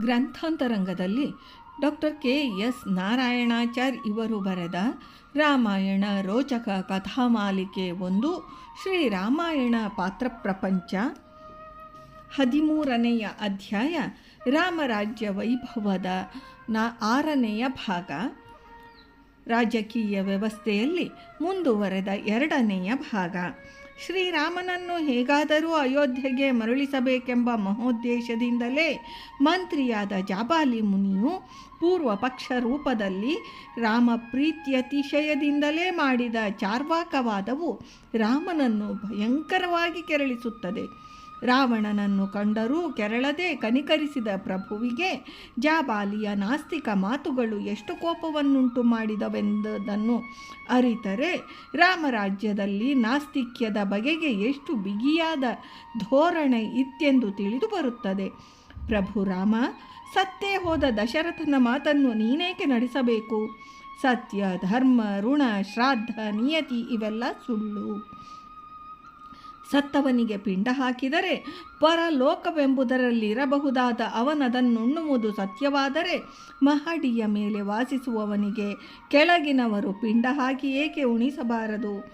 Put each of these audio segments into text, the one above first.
ಗ್ರಂಥಾಂತರಂಗದಲ್ಲಿ doctor K S Narayanachar ಇವರು ಬರೆದ ರಾಮಾಯಣ ರೋಚಕ ಕಥಾಮಾಲಿಕೆ ಒಂದು ಶ್ರೀರಾಮಾಯಣ ಪಾತ್ರ ಪ್ರಪಂಚ. ಹದಿಮೂರನೆಯ ಅಧ್ಯಾಯ ರಾಮರಾಜ್ಯ ವೈಭವದ ನಾ ಆರನೆಯ ಭಾಗ. ರಾಜಕೀಯ ವ್ಯವಸ್ಥೆಯಲ್ಲಿ ಮುಂದುವರೆದ ಎರಡನೆಯ ಭಾಗ. ಶ್ರೀರಾಮನನ್ನು ಹೇಗಾದರೂ ಅಯೋಧ್ಯೆಗೆ ಮರಳಿಸಬೇಕೆಂಬ ಮಹೋದ್ದೇಶದಿಂದಲೇ ಮಂತ್ರಿಯಾದ ಜಾಬಾಲಿ ಮುನಿಯು ಪೂರ್ವ ಪಕ್ಷ ರೂಪದಲ್ಲಿ ರಾಮ ಪ್ರೀತ್ಯತಿಶಯದಿಂದಲೇ ಮಾಡಿದ ಚಾರ್ವಾಕವಾದವು ರಾಮನನ್ನು ಭಯಂಕರವಾಗಿ ಕೆರಳಿಸುತ್ತದೆ. ರಾವಣನನ್ನು ಕಂಡರೂ ಕೆರಳದೆ ಕನಿಕರಿಸಿದ ಪ್ರಭುವಿಗೆ ಜಾಬಾಲಿಯ ನಾಸ್ತಿಕ ಮಾತುಗಳು ಎಷ್ಟು ಕೋಪವನ್ನುಂಟು ಮಾಡಿದವೆಂಬುದನ್ನು ಅರಿತರೆ ರಾಮರಾಜ್ಯದಲ್ಲಿ ನಾಸ್ತಿಕ್ಯದ ಬಗೆಗೆ ಎಷ್ಟು ಬಿಗಿಯಾದ ಧೋರಣೆ ಇತ್ತೆಂದು ತಿಳಿದು ಬರುತ್ತದೆ. ಪ್ರಭು ರಾಮ, ಸತ್ತೇ ಹೋದ ದಶರಥನ ಮಾತನ್ನು ನೀನೇಕೆ ನಡೆಸಬೇಕು? ಸತ್ಯ, ಧರ್ಮ, ಋಣ, ಶ್ರಾದ್ದ, ನಿಯತಿ ಇವೆಲ್ಲ ಸುಳ್ಳು. ಸತ್ತವನಿಗೆ ಪಿಂಡ ಹಾಕಿದರೆ ಪರಲೋಕವೆಂಬುದರಲ್ಲಿರಬಹುದಾದ ಅವನದನ್ನುಣ್ಣುವುದು ಸತ್ಯವಾದರೆ ಮಹಡಿಯ ಮೇಲೆ ವಾಸಿಸುವವನಿಗೆ ಕೆಳಗಿನವರು ಪಿಂಡ ಹಾಕಿ ಏಕೆ ಉಣಿಸಬಾರದು?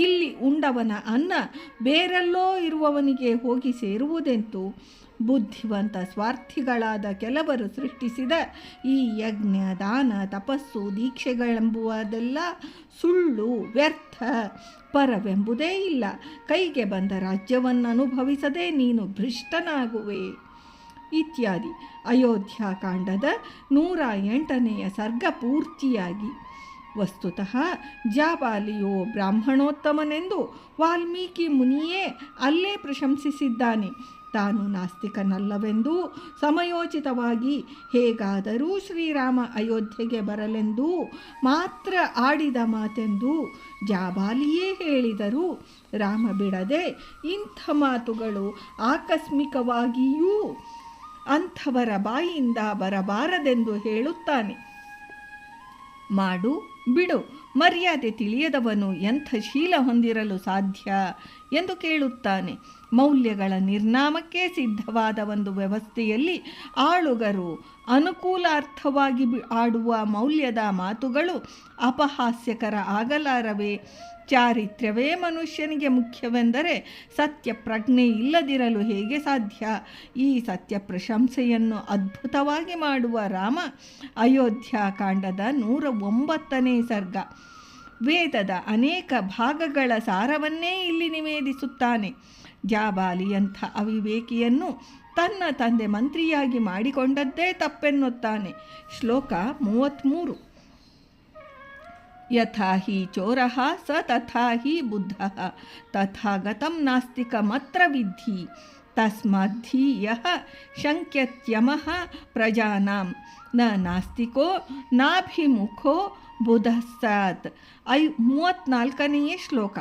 ಇಲ್ಲಿ ಉಂಡವನ ಅನ್ನ ಬೇರೆಲ್ಲೋ ಇರುವವನಿಗೆ ಹೋಗಿ ಸೇರುವುದೆಂತು? ಬುದ್ಧಿವಂತ ಸ್ವಾರ್ಥಿಗಳಾದ ಕೆಲವರು ಸೃಷ್ಟಿಸಿದ ಈ ಯಜ್ಞ ದಾನ ತಪಸ್ಸು ದೀಕ್ಷೆಗಳೆಂಬುವುದೆಲ್ಲ ಸುಳ್ಳು, ವ್ಯರ್ಥ, ಪರವೆಂಬುದೇ ಇಲ್ಲ. ಕೈಗೆ ಬಂದ ರಾಜ್ಯವನ್ನು ಅನುಭವಿಸದೆ ನೀನು ಭ್ರಷ್ಟನಾಗುವೆ ಇತ್ಯಾದಿ. ಅಯೋಧ್ಯಾಕಾಂಡದ ನೂರ ಎಂಟನೆಯ ಸರ್ಗ ಪೂರ್ತಿಯಾಗಿ. ವಸ್ತುತಃ ಜಾಬಾಲಿಯು ಬ್ರಾಹ್ಮಣೋತ್ತಮನೆಂದು ವಾಲ್ಮೀಕಿ ಮುನಿಯೇ ಅಲ್ಲೇ ಪ್ರಶಂಸಿಸಿದ್ದಾನೆ. ತಾನು ನಾಸ್ತಿಕನಲ್ಲವೆಂದು ಸಮಯೋಚಿತವಾಗಿ ಹೇಗಾದರೂ ಶ್ರೀರಾಮ ಅಯೋಧ್ಯೆಗೆ ಬರಲೆಂದು ಮಾತ್ರ ಆಡಿದ ಮಾತೆಂದು ಜಾಬಾಲಿಯೇ ಹೇಳಿದರು. ರಾಮ ಬಿಡದೆ ಇಂಥ ಮಾತುಗಳು ಆಕಸ್ಮಿಕವಾಗಿಯೂ ಅಂಥವರ ಬಾಯಿಯಿಂದ ಬರಬಾರದೆಂದು ಹೇಳುತ್ತಾನೆ. ಮಾಡು, ಬಿಡು ಮರ್ಯಾದೆ ತಿಳಿಯದವನು ಎಂಥ ಶೀಲ ಹೊಂದಿರಲು ಸಾಧ್ಯ ಎಂದು ಕೇಳುತ್ತಾನೆ. ಮೌಲ್ಯಗಳ ನಿರ್ನಾಮಕ್ಕೆ ಸಿದ್ಧವಾದ ಒಂದು ವ್ಯವಸ್ಥೆಯಲ್ಲಿ ಆಳುಗರು ಅನುಕೂಲಾರ್ಥವಾಗಿ ಆಡುವ ಮೌಲ್ಯದ ಮಾತುಗಳು ಅಪಹಾಸ್ಯಕರ ಆಗಲಾರವೇ. ಚಾರಿತ್ರ್ಯವೇ ಮನುಷ್ಯನಿಗೆ ಮುಖ್ಯವೆಂದರೆ ಸತ್ಯ ಪ್ರಜ್ಞೆ ಇಲ್ಲದಿರಲು ಹೇಗೆ ಸಾಧ್ಯ? ಈ ಸತ್ಯ ಪ್ರಶಂಸೆಯನ್ನು ಅದ್ಭುತವಾಗಿ ಮಾಡುವ ರಾಮ ಅಯೋಧ್ಯಾಕಾಂಡದ ನೂರ ಒಂಬತ್ತನೇ ಸರ್ಗ. ವೇದದ ಅನೇಕ ಭಾಗಗಳ ಸಾರವನ್ನೇ ಇಲ್ಲಿ ನಿವೇದಿಸುತ್ತಾನೆ. ಜಾಬಾಲಿಯಂಥ ಅವಿವೇಕಿಯನ್ನು ತನ್ನ ತಂದೆ ಮಂತ್ರಿಯಾಗಿ ಮಾಡಿಕೊಂಡದ್ದೇ ತಪ್ಪೆನ್ನುತ್ತಾನೆ. ಶ್ಲೋಕ ಮೂವತ್ತ್ಮೂರು ಯಥಾ ಹಿ ಚೋರ ಸ ತಥಾ ಹಿ ಬುದ್ಧ ತಥಾಗತಂ ನಾಸ್ತಿಕಮತ್ರ ವಿದ್ಧಿ ತಸ್ಮಾದ್ಧಿ ಯಃ ಶಂಕ್ಯತ್ಯಮಃ ಪ್ರಜಾನಾಂ ನ ನಾಸ್ತಿಕೋ ನಾಭಿಮುಖೋ ಬುಧಸ್ಸಾತ್ ಐ ಮೂವತ್ತ್ನಾಲ್ಕನೆಯೇ ಶ್ಲೋಕ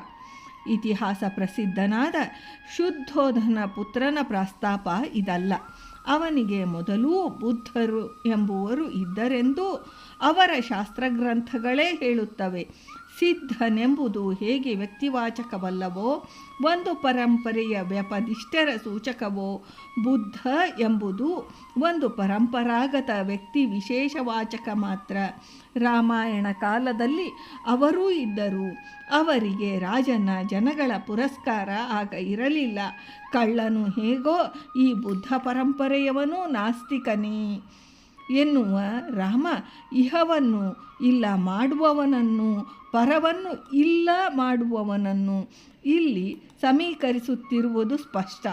ಇತಿಹಾಸ ಪ್ರಸಿದ್ಧನಾದ ಶುದ್ಧೋಧನ ಪುತ್ರನ ಪ್ರಸ್ತಾಪ ಇದಲ್ಲ ಅವನಿಗೆ ಮೊದಲೂ ಬುದ್ಧರು ಎಂಬುವರು ಇದ್ದರೆಂದು ಅವರ ಶಾಸ್ತ್ರಗ್ರಂಥಗಳೇ ಹೇಳುತ್ತವೆ. ಸಿದ್ಧನೆಂಬುದು ಹೇಗೆ ವ್ಯಕ್ತಿವಾಚಕವಲ್ಲವೋ, ಒಂದು ಪರಂಪರೆಯ ವ್ಯಪದಿಷ್ಟರ ಸೂಚಕವೋ, ಬುದ್ಧ ಎಂಬುದು ಒಂದು ಪರಂಪರಾಗತ ವ್ಯಕ್ತಿ ವಿಶೇಷವಾಚಕ ಮಾತ್ರ. ರಾಮಾಯಣ ಕಾಲದಲ್ಲಿ ಅವರೂ ಇದ್ದರು. ಅವರಿಗೆ ರಾಜನ ಜನಗಳ ಪುರಸ್ಕಾರ ಆಗ ಇರಲಿಲ್ಲ. ಕಳ್ಳನು ಹೇಗೋ ಈ ಬುದ್ಧ ಪರಂಪರೆಯವನು ನಾಸ್ತಿಕನೇ. ಎನ್ನುವ ರಾಮ ಇಹವನ್ನು ಇಲ್ಲ ಮಾಡುವವನನ್ನು, ಪರವನ್ನು ಇಲ್ಲ ಮಾಡುವವನನ್ನು ಇಲ್ಲಿ ಸಮೀಕರಿಸುತ್ತಿರುವುದು ಸ್ಪಷ್ಟ.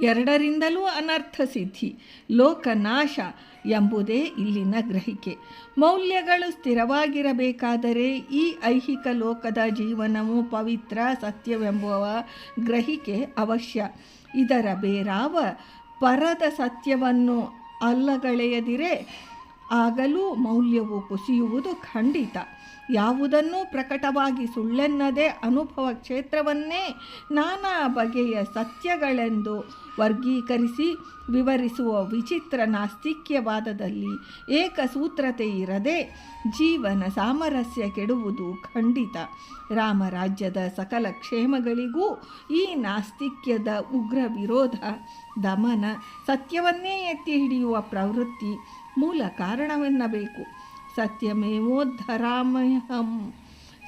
ಎರಡರಿಂದಲೂ ಅನರ್ಥ ಸಿದ್ಧಿ. ಲೋಕನಾಶ ಎಂಬುದೇ ಇಲ್ಲಿನ ಗ್ರಹಿಕೆ. ಮೌಲ್ಯಗಳು ಸ್ಥಿರವಾಗಿರಬೇಕಾದರೆ ಈ ಐಹಿಕ ಲೋಕದ ಜೀವನವು ಪವಿತ್ರ ಸತ್ಯವೆಂಬುವ ಗ್ರಹಿಕೆ ಅವಶ್ಯ. ಇದರ ಬೇರಾವ ಪರದ ಸತ್ಯವನ್ನು ಅಲ್ಲಗಳೆಯದಿರೆ ಆಗಲೂ ಮೌಲ್ಯವು ಕುಸಿಯುವುದು ಖಂಡಿತ. ಯಾವುದನ್ನೂ ಪ್ರಕಟವಾಗಿ ಸುಳ್ಳೆನ್ನದೇ ಅನುಭವ ಕ್ಷೇತ್ರವನ್ನೇ ನಾನಾ ಬಗೆಯ ಸತ್ಯಗಳೆಂದು ವರ್ಗೀಕರಿಸಿ ವಿವರಿಸುವ ವಿಚಿತ್ರ ನಾಸ್ತಿಕ್ಯವಾದದಲ್ಲಿ ಏಕಸೂತ್ರತೆ ಇರದೆ ಜೀವನ ಸಾಮರಸ್ಯ ಕೆಡುವುದು ಖಂಡಿತ. ರಾಮರಾಜ್ಯದ ಸಕಲ ಕ್ಷೇಮಗಳಿಗೂ ಈ ನಾಸ್ತಿಕ್ಯದ ಉಗ್ರ ವಿರೋಧ, ದಮನ, ಸತ್ಯವನ್ನೇ ಎತ್ತಿ ಹಿಡಿಯುವ ಪ್ರವೃತ್ತಿ ಮೂಲ ಕಾರಣವೆನ್ನಬೇಕು. ಸತ್ಯಮೇವೋದ್ಧರಾಮಯಂ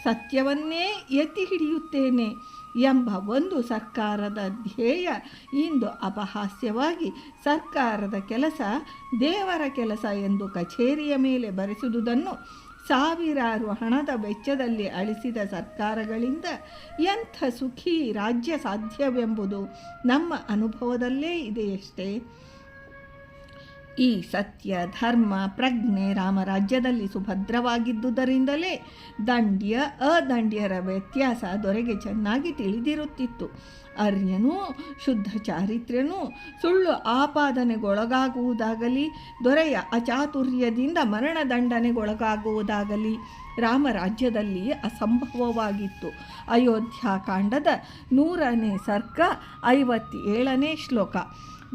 ಸತ್ಯವನ್ನೇ ಎತ್ತಿ ಹಿಡಿಯುತ್ತೇನೆ ಎಂಬ ಒಂದು ಸರ್ಕಾರದ ಧ್ಯೇಯ ಇಂದು ಅಪಹಾಸ್ಯವಾಗಿ ಸರ್ಕಾರದ ಕೆಲಸ ದೇವರ ಕೆಲಸ ಎಂದು ಕಚೇರಿಯ ಮೇಲೆ ಬರೆಸುವುದನ್ನು ಸಾವಿರಾರು ಹಣದ ವೆಚ್ಚದಲ್ಲಿ ಅಳಿಸಿದ ಸರ್ಕಾರಗಳಿಂದ ಎಂಥ ಸುಖಿ ರಾಜ್ಯ ಸಾಧ್ಯವೆಂಬುದು ನಮ್ಮ ಅನುಭವದಲ್ಲೇ ಇದೆಯಷ್ಟೇ? ಈ ಸತ್ಯ, ಧರ್ಮ, ಪ್ರಜ್ಞೆ ರಾಮರಾಜ್ಯದಲ್ಲಿ ಸುಭದ್ರವಾಗಿದ್ದುದರಿಂದಲೇ ದಂಡ್ಯ, ಅದಂಡ್ಯರ ವ್ಯತ್ಯಾಸ ದೊರೆಗೆ ಚೆನ್ನಾಗಿ ತಿಳಿದಿರುತ್ತಿತ್ತು. ಅರ್ಯನೂ, ಶುದ್ಧ ಚಾರಿತ್ರ್ಯನೂ ಸುಳ್ಳು ಆಪಾದನೆಗೊಳಗಾಗುವುದಾಗಲಿ, ದೊರೆಯ ಅಚಾತುರ್ಯದಿಂದ ಮರಣದಂಡನೆಗೊಳಗಾಗುವುದಾಗಲಿ ರಾಮರಾಜ್ಯದಲ್ಲಿ ಅಸಂಭವವಾಗಿತ್ತು. ಅಯೋಧ್ಯಾಕಾಂಡದ ನೂರನೇ ಸರ್ಗ, ಐವತ್ತೇಳನೇ ಶ್ಲೋಕ.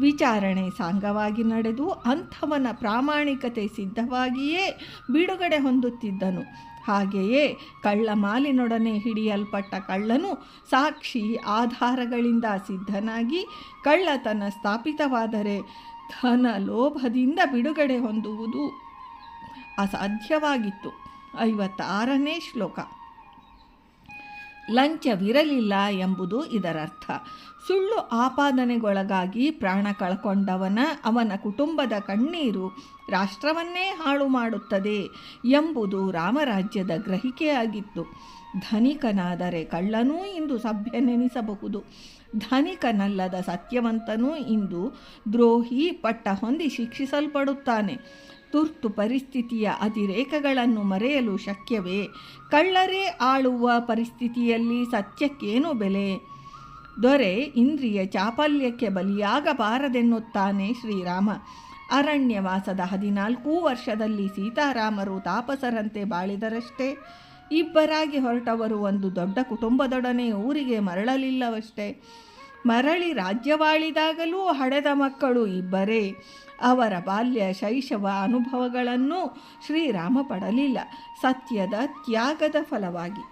ವಿಚಾರಣೆ ಸಾಂಗವಾಗಿ ನಡೆದು ಅಂಥವನ ಪ್ರಾಮಾಣಿಕತೆ ಸಿದ್ಧವಾಗಿಯೇ ಬಿಡುಗಡೆ ಹೊಂದುತ್ತಿದ್ದನು. ಹಾಗೆಯೇ ಕಳ್ಳ ಮಾಲಿನೊಡನೆ ಹಿಡಿಯಲ್ಪಟ್ಟ ಕಳ್ಳನು ಸಾಕ್ಷಿ ಆಧಾರಗಳಿಂದ ಸಿದ್ಧನಾಗಿ ಕಳ್ಳತನ ಸ್ಥಾಪಿತವಾದರೆ ಧನ ಲೋಭದಿಂದ ಬಿಡುಗಡೆ ಹೊಂದುವುದು ಅಸಾಧ್ಯವಾಗಿತ್ತು. ಐವತ್ತಾರನೇ ಶ್ಲೋಕ. ಲಂಚವಿರಲಿಲ್ಲ ಎಂಬುದು ಇದರರ್ಥ. ಸುಳ್ಳು ಆಪಾದನೆಗೊಳಗಾಗಿ ಪ್ರಾಣ ಕಳ್ಕೊಂಡವನ, ಅವನ ಕುಟುಂಬದ ಕಣ್ಣೀರು ರಾಷ್ಟ್ರವನ್ನೇ ಹಾಳು ಮಾಡುತ್ತದೆ ಎಂಬುದು ರಾಮರಾಜ್ಯದ ಗ್ರಹಿಕೆಯಾಗಿತ್ತು. ಧನಿಕನಾದರೆ ಕಳ್ಳನೂ ಇಂದು ಸಭ್ಯನೆನಿಸಬಹುದು. ಧನಿಕನಲ್ಲದ ಸತ್ಯವಂತನೂ ಇಂದು ದ್ರೋಹಿ ಪಟ್ಟ ಹೊಂದಿ ಶಿಕ್ಷಿಸಲ್ಪಡುತ್ತಾನೆ. ತುರ್ತು ಪರಿಸ್ಥಿತಿಯ ಅತಿರೇಕಗಳನ್ನು ಮರೆಯಲು ಶಕ್ಯವೇ? ಕಳ್ಳರೇ ಆಳುವ ಪರಿಸ್ಥಿತಿಯಲ್ಲಿ ಸತ್ಯಕ್ಕೇನು ಬೆಲೆ? ದೊರೆ ಇಂದ್ರಿಯ ಚಾಪಲ್ಯಕ್ಕೆ ಬಲಿಯಾಗಬಾರದೆನ್ನುತ್ತಾನೆ ಶ್ರೀರಾಮ. ಅರಣ್ಯವಾಸದ ಹದಿನಾಲ್ಕೂ ವರ್ಷದಲ್ಲಿ ಸೀತಾರಾಮರು ತಾಪಸರಂತೆ ಬಾಳಿದರಷ್ಟೇ. ಇಬ್ಬರಾಗಿ ಹೊರಟವರು ಒಂದು ದೊಡ್ಡ ಕುಟುಂಬದೊಡನೆ ಊರಿಗೆ ಮರಳಲಿಲ್ಲವಷ್ಟೇ. ಮರಳಿ ರಾಜ್ಯವಾಳಿದಾಗಲೂ ಹಡೆದ ಮಕ್ಕಳು ಇಬ್ಬರೇ. ಅವರ ಬಾಲ್ಯ ಶೈಶವ ಅನುಭವಗಳನ್ನು ಶ್ರೀರಾಮ ಪಡಲಿಲ್ಲ. ಸತ್ಯದ ತ್ಯಾಗದ ಫಲವಾಗಿ.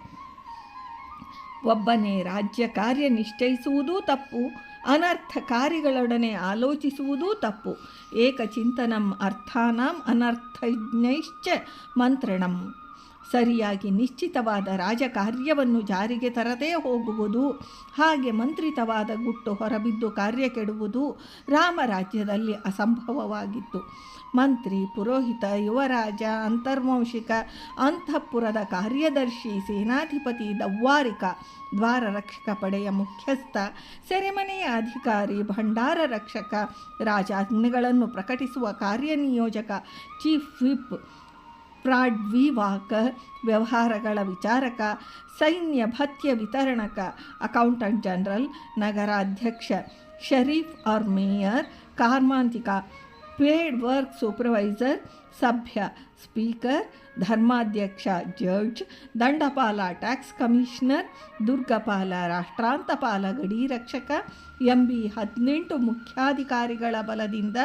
ಒಬ್ಬನೇ ರಾಜ್ಯ ಕಾರ್ಯ ನಿಶ್ಚಯಿಸುವುದೂ ತಪ್ಪು. ಅನರ್ಥಕಾರಿಗಳೊಡನೆ ಆಲೋಚಿಸುವುದೂ ತಪ್ಪು. ಏಕಚಿಂತನಂ ಅರ್ಥಾನಂ ಅನರ್ಥಜ್ಞೈಶ್ಚ ಮಂತ್ರಣಂ. ಸರಿಯಾಗಿ ನಿಶ್ಚಿತವಾದ ರಾಜಕಾರ್ಯವನ್ನು ಜಾರಿಗೆ ತರದೇ ಹೋಗುವುದು, ಹಾಗೆ ಮಂತ್ರಿತವಾದ ಗುಟ್ಟು ಹೊರಬಿದ್ದು ಕಾರ್ಯ ಕೆಡುವುದು ರಾಮರಾಜ್ಯದಲ್ಲಿ ಅಸಂಭವವಾಗಿತ್ತು. ಮಂತ್ರಿ, ಪುರೋಹಿತ, ಯುವರಾಜ, ಅಂತರ್ವಂಶಿಕ, ಅಂತಃಪುರದ ಕಾರ್ಯದರ್ಶಿ, ಸೇನಾಧಿಪತಿ, ದವ್ವಾರಿಕ, ದ್ವಾರ ರಕ್ಷಕ ಪಡೆಯ ಮುಖ್ಯಸ್ಥ, ಸೆರೆಮನೆಯ ಅಧಿಕಾರಿ, ಭಂಡಾರ ರಕ್ಷಕ, ರಾಜಾಜ್ಞೆಗಳನ್ನು ಪ್ರಕಟಿಸುವ ಕಾರ್ಯನಿಯೋಜಕ, ಚೀಫ್ ವಿಪ್ ಪ್ರಾಡ್ವಿವಾಕ ವ್ಯವಹಾರಗಳ ವಿಚಾರಕ ಸೈನ್ಯ ಭತ್ಯ ವಿತರಣಕ ಅಕೌಂಟೆಂಟ್ ಜನರಲ್ ನಗರಾಧ್ಯಕ್ಷ ಶರೀಫ್ ಆರ್ ಮೇಯರ್ ಕಾರ್ಮಾಂತಿಕ ಪೇಡ್ ವರ್ಕ್ ಸೂಪರ್ವೈಸರ್ ಸಭ್ಯ, ಸ್ಪೀಕರ್, ಧರ್ಮಾಧ್ಯಕ್ಷ, ಜಡ್ಜ್, ದಂಡಪಾಲ, ಟ್ಯಾಕ್ಸ್ ಕಮಿಷನರ್, ದುರ್ಗಪಾಲ, ರಾಷ್ಟ್ರಾಂತಪಾಲ, ಗಡಿ ರಕ್ಷಕ, ಎಂಬಿ ಹದಿನೆಂಟು ಮುಖ್ಯಾಧಿಕಾರಿಗಳ ಬಲದಿಂದ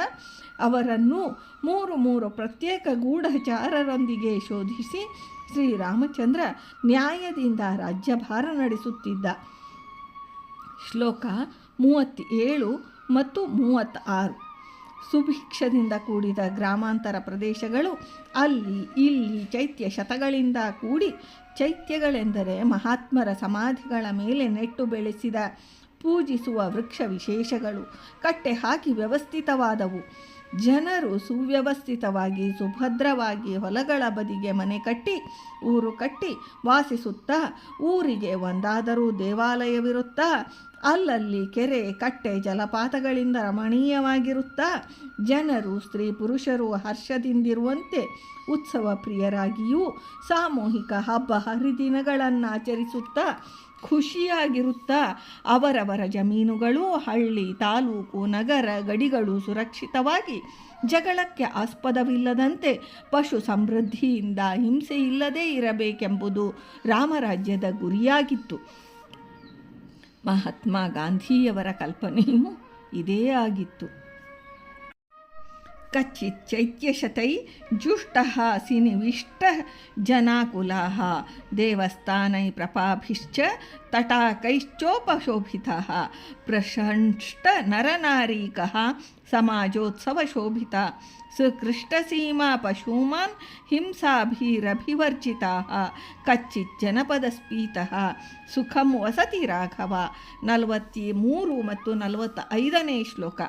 ಅವರನ್ನು ಮೂರು ಮೂರು ಪ್ರತ್ಯೇಕ ಗೂಢಚಾರರೊಂದಿಗೆ ಶೋಧಿಸಿ ಶ್ರೀರಾಮಚಂದ್ರ ನ್ಯಾಯದಿಂದ ರಾಜ್ಯಭಾರ ನಡೆಸುತ್ತಿದ್ದ. ಶ್ಲೋಕ ಮೂವತ್ತೇಳು ಮತ್ತು ಮೂವತ್ತಾರು. ಸುಭಿಕ್ಷದಿಂದ ಕೂಡಿದ ಗ್ರಾಮಾಂತರ ಪ್ರದೇಶಗಳು ಅಲ್ಲಿ, ಇಲ್ಲಿ ಚೈತ್ಯ ಶತಗಳಿಂದ ಕೂಡಿ ಚೈತ್ಯಗಳೆಂದರೆ ಮಹಾತ್ಮರ ಸಮಾಧಿಗಳ ಮೇಲೆ ನೆಟ್ಟು ಬೆಳೆಸಿದ, ಪೂಜಿಸುವ ವೃಕ್ಷ ವಿಶೇಷಗಳು. ಕಟ್ಟೆ ಹಾಕಿ ವ್ಯವಸ್ಥಿತವಾದವು. ಜನರು ಸುವ್ಯವಸ್ಥಿತವಾಗಿ, ಸುಭದ್ರವಾಗಿ ಹೊಲಗಳ ಬದಿಗೆ ಮನೆ ಕಟ್ಟಿ, ಊರು ಕಟ್ಟಿ ವಾಸಿಸುತ್ತಾ, ಊರಿಗೆ ಒಂದಾದರೂ ದೇವಾಲಯವಿರುತ್ತಾ ಅಲ್ಲಲ್ಲಿ ಕೆರೆ, ಕಟ್ಟೆ, ಜಲಪಾತಗಳಿಂದ ರಮಣೀಯವಾಗಿರುತ್ತಾ ಜನರು, ಸ್ತ್ರೀ ಪುರುಷರು ಹರ್ಷದಿಂದಿರುವಂತೆ ಉತ್ಸವ ಪ್ರಿಯರಾಗಿಯೂ ಸಾಮೂಹಿಕ ಹಬ್ಬ ಹರಿದಿನಗಳನ್ನು ಆಚರಿಸುತ್ತಾ ಖುಷಿಯಾಗಿರುತ್ತಾ ಅವರವರ ಜಮೀನುಗಳು, ಹಳ್ಳಿ, ತಾಲೂಕು, ನಗರ ಗಡಿಗಳು ಸುರಕ್ಷಿತವಾಗಿ ಜಗಳಕ್ಕೆ ಆಸ್ಪದವಿಲ್ಲದಂತೆ ಪಶು ಸಮೃದ್ಧಿಯಿಂದ ಹಿಂಸೆ ಇಲ್ಲದೇ ಇರಬೇಕೆಂಬುದು ರಾಮರಾಜ್ಯದ ಗುರಿಯಾಗಿತ್ತು. ಮಹಾತ್ಮ ಗಾಂಧಿಯವರ ಕಲ್ಪನೆಯೂ ಇದೇ ಆಗಿತ್ತು. ಕಚ್ಚಿತ್ ಚೈತ್ಯಶತೈ ಜುಷ್ಟ ಸಿನಿವಿಷ್ಟ ಜನಾಕುಲಾ ದೇವಸ್ಥಾನೈ ಪ್ರಪಾಭಿಶ್ಚ ತಟಾಕೈಶ್ಚೋಪಶೋಭಿತ ಪ್ರಶಂಷ್ಟ ನರನಾರೀಕ ಸಮಾಜೋತ್ಸವ ಸಮಾಜೋತ್ಸವಶೋಭಿತ ಸುಕೃಷ್ಟಸೀಮಾ ಪಶೂಮಾನ್ ಹಿಂಸಾಭಿರಭಿವರ್ಜಿತಾಃ ಕಚ್ಚಿತ್ ಜನಪದಸ್ಫೀತಃ ಸುಖಂ ವಸತಿ ರಾಘವ ನಲವತ್ತಿ ಮೂರು ಮತ್ತು ನಲವತ್ತ ಐದನೇ ಶ್ಲೋಕ.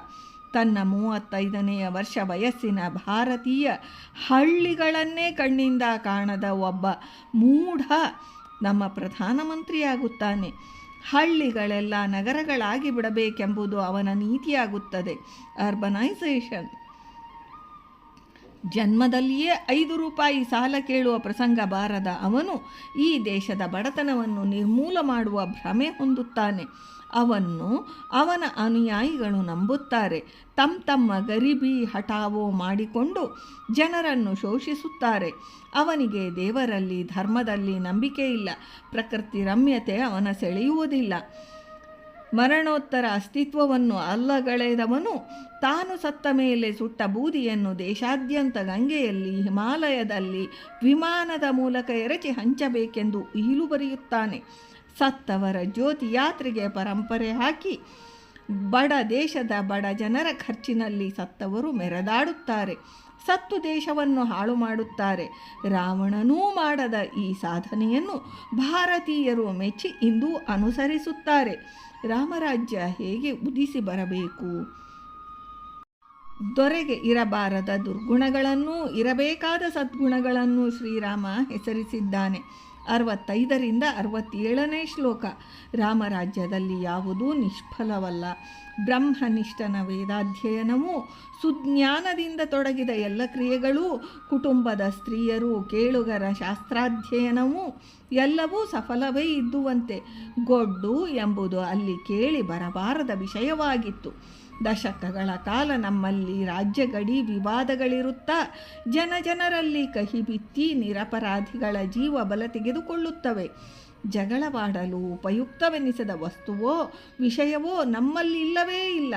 ತನ್ನ ಮೂವತ್ತೈದನೆಯ ವರ್ಷ ವಯಸ್ಸಿನ ಭಾರತೀಯ ಹಳ್ಳಿಗಳನ್ನೇ ಕಣ್ಣಿಂದ ಕಾಣದ ಒಬ್ಬ ಮೂಢ ನಮ್ಮ ಪ್ರಧಾನಮಂತ್ರಿಯಾಗುತ್ತಾನೆ. ಹಳ್ಳಿಗಳೆಲ್ಲ ನಗರಗಳಾಗಿ ಬಿಡಬೇಕೆಂಬುದು ಅವನ ನೀತಿಯಾಗುತ್ತದೆ. ಅರ್ಬನೈಸೇಷನ್ ಜನ್ಮದಲ್ಲಿಯೇ ಐದು ರೂಪಾಯಿ ಸಾಲ ಕೇಳುವ ಪ್ರಸಂಗ ಬಾರದ ಅವನು ಈ ದೇಶದ ಬಡತನವನ್ನು ನಿರ್ಮೂಲ ಮಾಡುವ ಭ್ರಮೆ ಹೊಂದುತ್ತಾನೆ. ಅವನ್ನು ಅವನ ಅನುಯಾಯಿಗಳು ನಂಬುತ್ತಾರೆ. ತಮ್ಮ ತಮ್ಮ ಗರಿಬಿ ಹಠಾವೋ ಮಾಡಿಕೊಂಡು ಜನರನ್ನು ಶೋಷಿಸುತ್ತಾರೆ. ಅವನಿಗೆ ದೇವರಲ್ಲಿ ಧರ್ಮದಲ್ಲಿ ನಂಬಿಕೆ ಇಲ್ಲ ಪ್ರಕೃತಿ ರಮ್ಯತೆ ಅವನ ಸೆಳೆಯುವುದಿಲ್ಲ. ಮರಣೋತ್ತರ ಅಸ್ತಿತ್ವವನ್ನು ಅಲ್ಲಗಳೆದವನು ತಾನು ಸತ್ತ ಮೇಲೆ ಸುಟ್ಟ ಬೂದಿಯನ್ನು ದೇಶಾದ್ಯಂತ ಗಂಗೆಯಲ್ಲಿ, ಹಿಮಾಲಯದಲ್ಲಿ, ವಿಮಾನದ ಮೂಲಕ ಎರಚಿ ಹಂಚಬೇಕೆಂದು ಈಲು ಬರೆಯುತ್ತಾನೆ. ಸತ್ತವರ ಜ್ಯೋತಿ ಯಾತ್ರೆಗೆ ಪರಂಪರೆ ಹಾಕಿ ಬಡ ದೇಶದ ಬಡ ಜನರ ಖರ್ಚಿನಲ್ಲಿ ಸತ್ತವರು ಮೆರೆದಾಡುತ್ತಾರೆ. ಸತ್ತು ದೇಶವನ್ನು ಹಾಳು ಮಾಡುತ್ತಾರೆ. ರಾವಣನೂ ಮಾಡದ ಈ ಸಾಧನೆಯನ್ನು ಭಾರತೀಯರು ಮೆಚ್ಚಿ ಇಂದು ಅನುಸರಿಸುತ್ತಾರೆ. ರಾಮರಾಜ್ಯ ಹೇಗೆ ಉದಿಸಿ ಬರಬೇಕು? ದೊರೆಗೆ ಇರಬಾರದ ದುರ್ಗುಣಗಳನ್ನು, ಇರಬೇಕಾದ ಸದ್ಗುಣಗಳನ್ನು ಶ್ರೀರಾಮ ಹೆಸರಿಸಿದ್ದಾನೆ. ಅರವತ್ತೈದರಿಂದ ಅರವತ್ತೇಳನೇ ಶ್ಲೋಕ. ರಾಮರಾಜ್ಯದಲ್ಲಿ ಯಾವುದೂ ನಿಷ್ಫಲವಲ್ಲ. ಬ್ರಹ್ಮನಿಷ್ಠನ ವೇದಾಧ್ಯಯನವು ಸುಜ್ಞಾನದಿಂದ ತೊಡಗಿದ ಎಲ್ಲ ಕ್ರಿಯೆಗಳೂ, ಕುಟುಂಬದ ಸ್ತ್ರೀಯರು, ಕೇಳುಗರ ಶಾಸ್ತ್ರಾಧ್ಯಯನವು ಎಲ್ಲವೂ ಸಫಲವೇ ಇದ್ದುವಂತೆ. ಗೊಡ್ಡು ಎಂಬುದು ಅಲ್ಲಿ ಕೇಳಿ ಬರಬಾರದ ವಿಷಯವಾಗಿತ್ತು. ದಶಕಗಳ ಕಾಲ ನಮ್ಮಲ್ಲಿ ರಾಜ್ಯ ಗಡಿ ವಿವಾದಗಳಿರುತ್ತಾ ಜನ ಜನರಲ್ಲಿ ಕಹಿ ಬಿತ್ತಿ ನಿರಪರಾಧಿಗಳ ಜೀವ ಬಲ ತೆಗೆದುಕೊಳ್ಳುತ್ತವೆ. ಜಗಳವಾಡಲು ಉಪಯುಕ್ತವೆನಿಸದ ವಸ್ತುವೋ ವಿಷಯವೋ ನಮ್ಮಲ್ಲಿ ಇಲ್ಲವೇ ಇಲ್ಲ.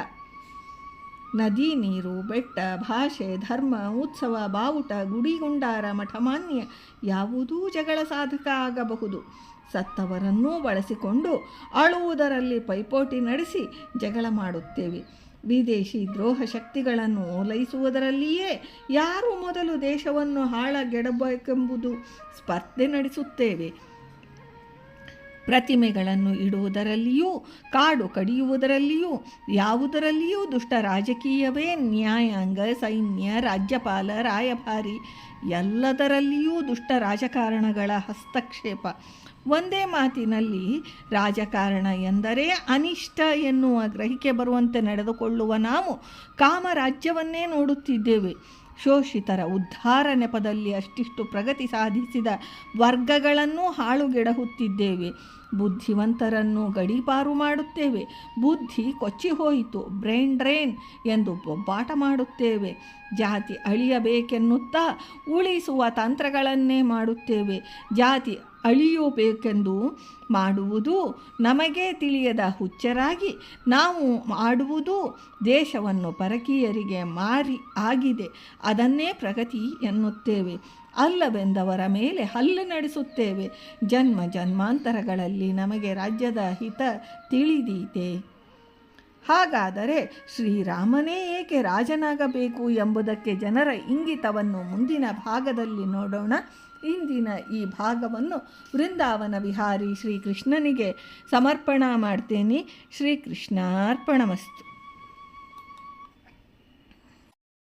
ನದಿ ನೀರು, ಬೆಟ್ಟ, ಭಾಷೆ, ಧರ್ಮ, ಉತ್ಸವ, ಬಾವುಟ ಗುಡಿಗುಂಡಾರ ಮಠಮಾನ್ಯ ಯಾವುದೂ ಜಗಳ ಸಾಧಕ ಆಗಬಹುದು. ಸತ್ತವರನ್ನೂ ಬಳಸಿಕೊಂಡು ಅಳುವುದರಲ್ಲಿ ಪೈಪೋಟಿ ನಡೆಸಿ ಜಗಳ ಮಾಡುತ್ತೇವೆ. ವಿದೇಶಿ ದ್ರೋಹ ಶಕ್ತಿಗಳನ್ನು ಓಲೈಸುವುದರಲ್ಲಿಯೇ ಯಾರು ಮೊದಲು ದೇಶವನ್ನು ಹಾಳಗೆಡಬೇಕೆಂಬುದು ಸ್ಪರ್ಧೆ ನಡೆಸುತ್ತೇವೆ. ಪ್ರತಿಮೆಗಳನ್ನು ಇಡುವುದರಲ್ಲಿಯೂ, ಕಾಡು ಕಡಿಯುವುದರಲ್ಲಿಯೂ, ಯಾವುದರಲ್ಲಿಯೂ ದುಷ್ಟ ರಾಜಕೀಯವೇ ನ್ಯಾಯಾಂಗ, ಸೈನ್ಯ, ರಾಜ್ಯಪಾಲ, ರಾಯಭಾರಿ ಎಲ್ಲದರಲ್ಲಿಯೂ ದುಷ್ಟ ರಾಜಕಾರಣಗಳ ಹಸ್ತಕ್ಷೇಪ. ಒಂದೇ ಮಾತಿನಲ್ಲಿ ರಾಜಕಾರಣ ಎಂದರೆ ಅನಿಷ್ಟ ಎನ್ನುವ ಗ್ರಹಿಕೆ ಬರುವಂತೆ ನಡೆದುಕೊಳ್ಳುವ ನಾವು ಕಾಮರಾಜ್ಯವನ್ನೇ ನೋಡುತ್ತಿದ್ದೇವೆ. ಶೋಷಿತರ ಉದ್ಧಾರ ನೆಪದಲ್ಲಿ ಅಷ್ಟಿಷ್ಟು ಪ್ರಗತಿ ಸಾಧಿಸಿದ ವರ್ಗಗಳನ್ನು ಹಾಳುಗೆಡಹುತ್ತಿದ್ದೇವೆ. ಬುದ್ಧಿವಂತರನ್ನು ಗಡೀಪಾರು ಮಾಡುತ್ತೇವೆ. ಬುದ್ಧಿ ಕೊಚ್ಚಿ ಹೋಯಿತು. ಬ್ರೈನ್ ಡ್ರೈನ್ ಎಂದು ಬೊಬ್ಬಾಟ ಮಾಡುತ್ತೇವೆ. ಜಾತಿ ಅಳಿಯಬೇಕೆನ್ನುತ್ತಾ ಉಳಿಸುವ ತಂತ್ರಗಳನ್ನೇ ಮಾಡುತ್ತೇವೆ. ಜಾತಿ ಅಳಿಯಬೇಕೆಂದು ಮಾಡುವುದು ನಮಗೆ ತಿಳಿಯದ ಹುಚ್ಚರಾಗಿ ನಾವು ಮಾಡುವುದು ದೇಶವನ್ನು ಪರಕೀಯರಿಗೆ ಮಾರಿ ಆಗಿದೆ. ಅದನ್ನೇ ಪ್ರಗತಿ ಎನ್ನುತ್ತೇವೆ. ಅಲ್ಲವೆಂದವರ ಮೇಲೆ ಹಲ್ಲೆ ನಡೆಸುತ್ತೇವೆ. ಜನ್ಮ ಜನ್ಮಾಂತರಗಳಲ್ಲಿ ನಮಗೆ ರಾಜ್ಯದ ಹಿತ ತಿಳಿದೀತೆ ಹಾಗಾದರೆ ಶ್ರೀರಾಮನೇ ಏಕೆ ರಾಜನಾಗಬೇಕು ಎಂಬುದಕ್ಕೆ ಜನರ ಇಂಗಿತವನ್ನು ಮುಂದಿನ ಭಾಗದಲ್ಲಿ ನೋಡೋಣ. ಇಂದಿನ ಈ ಭಾಗವನ್ನು ವೃಂದಾವನ ವಿಹಾರಿ ಶ್ರೀಕೃಷ್ಣನಿಗೆ ಸಮರ್ಪಣಾ ಮಾಡ್ತೇನೆ. ಶ್ರೀಕೃಷ್ಣಾರ್ಪಣಮಸ್ತು.